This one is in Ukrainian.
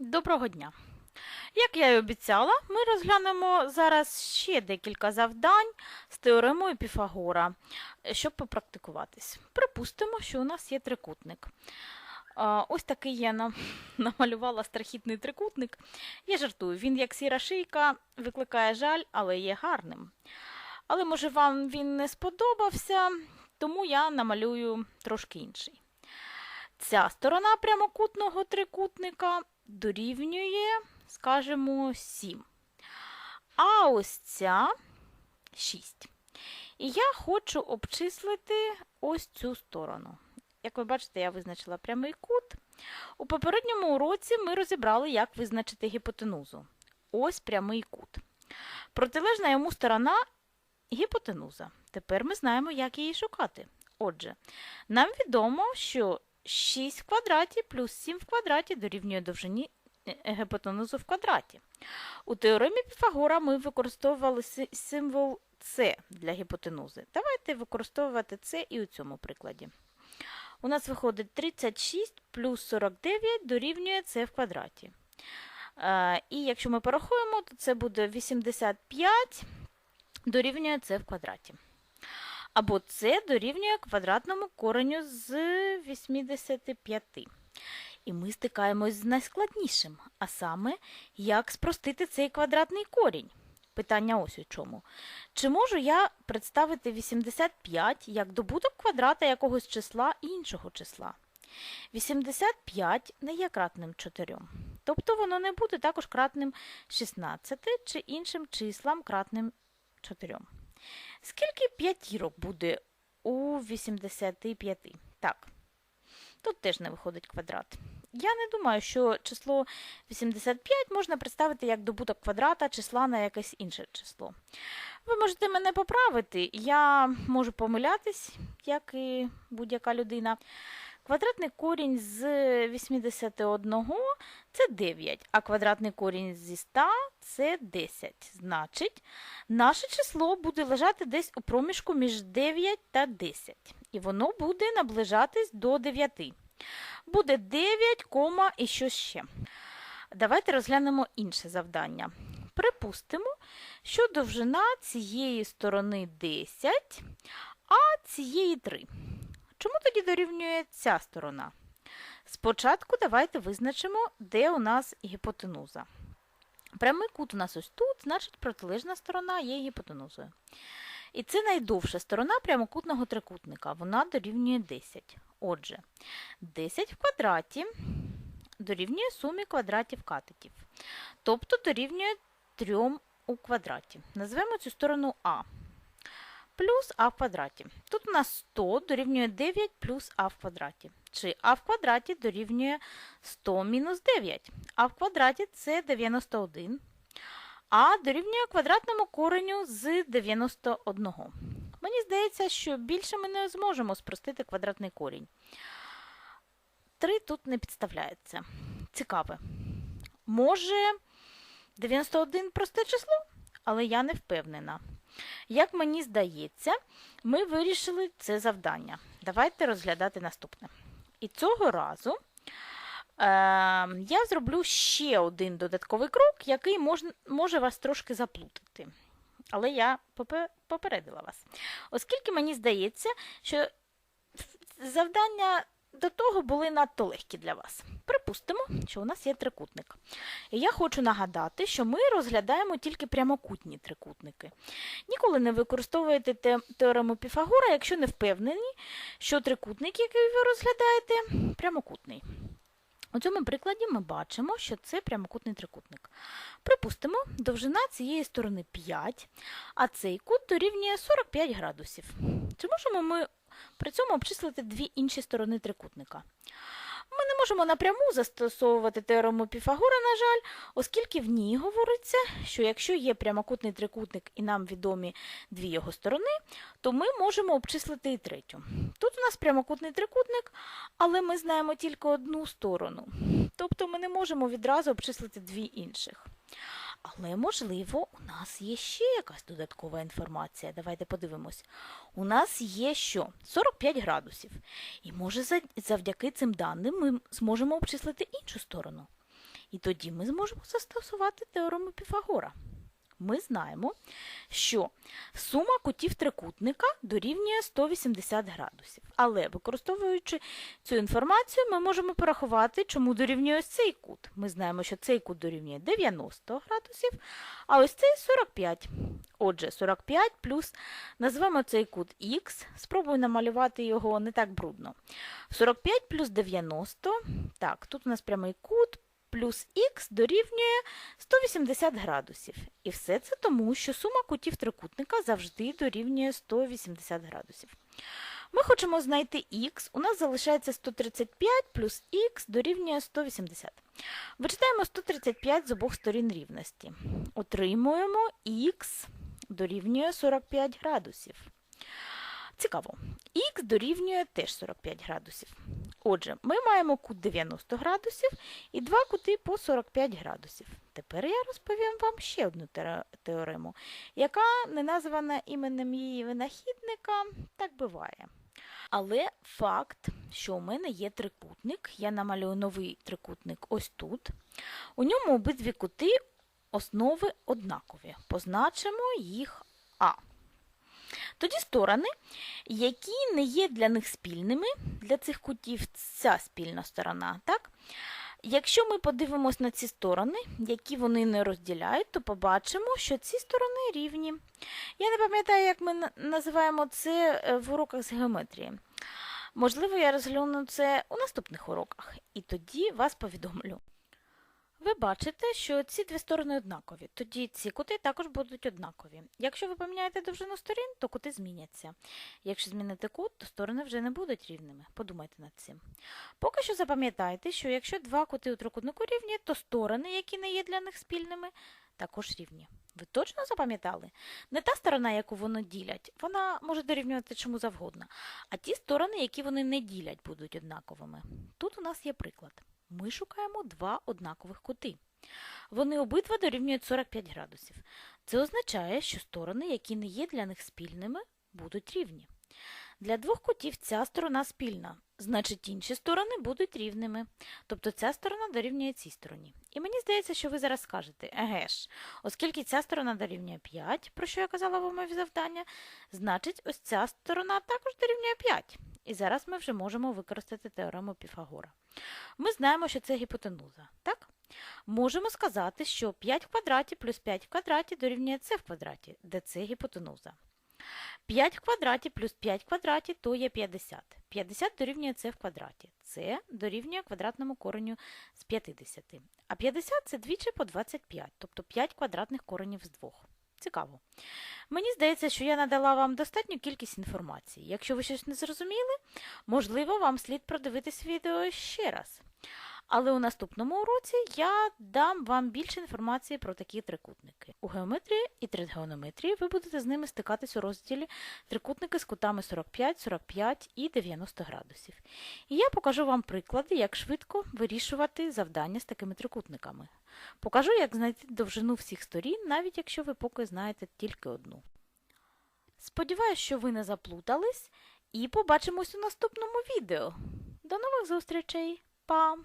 Доброго дня! Як я й обіцяла, ми розглянемо зараз ще декілька завдань з теоремою Піфагора, щоб попрактикуватись. Припустимо, що у нас є трикутник. Ось такий я намалювала страхітний трикутник. Я жартую, він як сіра шийка викликає жаль, але є гарним. Але може вам він не сподобався, тому я намалюю трошки інший. Ця сторона прямокутного трикутника дорівнює, скажімо, 7. А ось ця 6. І я хочу обчислити ось цю сторону. Як ви бачите, я визначила прямий кут. У попередньому уроці ми розібрали, як визначити гіпотенузу. Ось прямий кут. Протилежна йому сторона гіпотенуза. Тепер ми знаємо, як її шукати. Отже, нам відомо, що 6 в квадраті плюс 7 в квадраті дорівнює довжині е, гіпотенузу в квадраті. У теоремі Піфагора ми використовували символ С для гіпотенузи. Давайте використовувати це і у цьому прикладі. У нас виходить 36 плюс 49 дорівнює С в квадраті. Е, І якщо ми порахуємо, то це буде 85 дорівнює С в квадраті. Або С дорівнює квадратному кореню з 85. І ми стикаємось з найскладнішим, а саме, як спростити цей квадратний корінь. Питання ось у чому. Чи можу я представити 85 як добуток квадрата якогось числа іншого числа? 85 не є кратним 4. Тобто воно не буде також кратним 16 чи іншим числам кратним 4. Скільки п'ятірок буде у 85? Так, тут теж не виходить квадрат. Я не думаю, що число 85 можна представити як добуток квадрата числа на якесь інше число. Ви можете мене поправити, я можу помилятись, як і будь-яка людина. Квадратний корінь з 81 це 9, а квадратний корінь зі 100 це 10. Значить, наше число буде лежати десь у проміжку між 9 та 10. І воно буде наближатись до 9. Буде 9, кома і що ще. Давайте розглянемо інше завдання. Припустимо, що довжина цієї сторони 10, а цієї 3. Чому тоді дорівнює ця сторона? Спочатку давайте визначимо, де у нас гіпотенуза. Прямий кут у нас ось тут, значить протилежна сторона є гіпотенузою. І це найдовша сторона прямокутного трикутника. Вона дорівнює 10. Отже, 10 в квадраті дорівнює сумі квадратів катетів. Тобто дорівнює 3 у квадраті. Назвемо цю сторону А. Плюс А в квадраті. Тут у нас 100 дорівнює 9 плюс А в квадраті. Чи А в квадраті дорівнює 100 мінус 9. А в квадраті це 91. А дорівнює квадратному кореню з 91. Мені здається, що більше ми не зможемо спростити квадратний корінь. 3 тут не підставляється. Цікаве. Може, 91 просте число, але я не впевнена. Як мені здається, ми вирішили це завдання. Давайте розглядати наступне. І цього разу е, я зроблю ще один додатковий крок, який мож, може вас трошки заплутати. Але я попередила вас. Оскільки мені здається, що завдання до того були надто легкі для вас. Припустимо, що у нас є трикутник. І я хочу нагадати, що ми розглядаємо тільки прямокутні трикутники. Ніколи не використовуєте те- теорему Піфагора, якщо не впевнені, що трикутник, який ви розглядаєте, прямокутний. У цьому прикладі ми бачимо, що це прямокутний трикутник. Припустимо, довжина цієї сторони 5, а цей кут дорівнює 45 градусів. Чи можемо ми при цьому обчислити дві інші сторони трикутника? Ми не можемо напряму застосовувати теорему Піфагора, на жаль, оскільки в ній говориться, що якщо є прямокутний трикутник і нам відомі дві його сторони, то ми можемо обчислити і третю. Тут у нас прямокутний трикутник, але ми знаємо тільки одну сторону. Тобто ми не можемо відразу обчислити дві інших. Але, можливо, у нас є ще якась додаткова інформація. Давайте подивимось. У нас є що? 45 градусів. І може завдяки цим даним ми зможемо обчислити іншу сторону. І тоді ми зможемо застосувати теорему Піфагора. Ми знаємо, що сума кутів трикутника дорівнює 180 градусів. Але використовуючи цю інформацію, ми можемо порахувати, чому дорівнює ось цей кут. Ми знаємо, що цей кут дорівнює 90 градусів, а ось цей 45. Отже, 45 плюс назвемо цей кут х, спробую намалювати його не так брудно. 45 плюс 90, так, тут у нас прямий кут, плюс х дорівнює 180 градусів. І все це тому, що сума кутів трикутника завжди дорівнює 180 градусів. Ми хочемо знайти х, у нас залишається 135 плюс х дорівнює 180. Вичитаємо 135 з обох сторін рівності. Отримуємо х дорівнює 45 градусів. Цікаво, х дорівнює теж 45 градусів. Отже, ми маємо кут 90 градусів і два кути по 45 градусів. Тепер я розповім вам ще одну теорему, яка не названа іменем її винахідника, так буває. Але факт, що у мене є трикутник, я намалюю новий трикутник ось тут. У ньому обидві кути основи однакові. Позначимо їх А. Тоді сторони, які не є для них спільними, для цих кутів ця спільна сторона, так? Якщо ми подивимось на ці сторони, які вони не розділяють, то побачимо, що ці сторони рівні. Я не пам'ятаю, як ми називаємо це е, в уроках з геометрії. Можливо, я розгляну це у наступних уроках, і тоді вас повідомлю. Ви бачите, що ці дві сторони однакові, тоді ці кути також будуть однакові. Якщо ви поміняєте довжину сторін, то кути зміняться. Якщо змінити кут, то сторони вже не будуть рівними. Подумайте над цим. Поки що запам'ятайте, що якщо два кути у трикутнику рівні, то сторони, які не є для них спільними, також рівні. Ви точно запам'ятали? Не та сторона, яку вони ділять, вона може дорівнювати чому завгодно, а ті сторони, які вони не ділять, будуть однаковими. Тут у нас є приклад. Ми шукаємо два однакових кути. Вони обидва дорівнюють 45 градусів. Це означає, що сторони, які не є для них спільними, будуть рівні. Для двох кутів ця сторона спільна, значить інші сторони будуть рівними. Тобто ця сторона дорівнює цій стороні. І мені здається, що ви зараз скажете, еге ж, оскільки ця сторона дорівнює 5, про що я казала в умові завдання, значить ось ця сторона також дорівнює 5. І зараз ми вже можемо використати теорему Піфагора. Ми знаємо, що це гіпотенуза, так? Можемо сказати, що 5 в квадраті плюс 5 в квадраті дорівнює c в квадраті, де це гіпотенуза. 5 в квадраті плюс 5 в квадраті то є 50. 50 дорівнює c в квадраті. Це дорівнює квадратному кореню з 50. А 50 це двічі по 25, тобто 5 квадратних коренів з 2. Цікаво. Мені здається, що я надала вам достатню кількість інформації. Якщо ви щось не зрозуміли, можливо, вам слід продивитись відео ще раз. Але у наступному уроці я дам вам більше інформації про такі трикутники. У геометрії і тригонометрії ви будете з ними стикатись у розділі трикутники з кутами 45, 45 і 90 градусів. І я покажу вам приклади, як швидко вирішувати завдання з такими трикутниками. Покажу, як знайти довжину всіх сторін, навіть якщо ви поки знаєте тільки одну. Сподіваюсь, що ви не заплутались, і побачимось у наступному відео. До нових зустрічей! Па!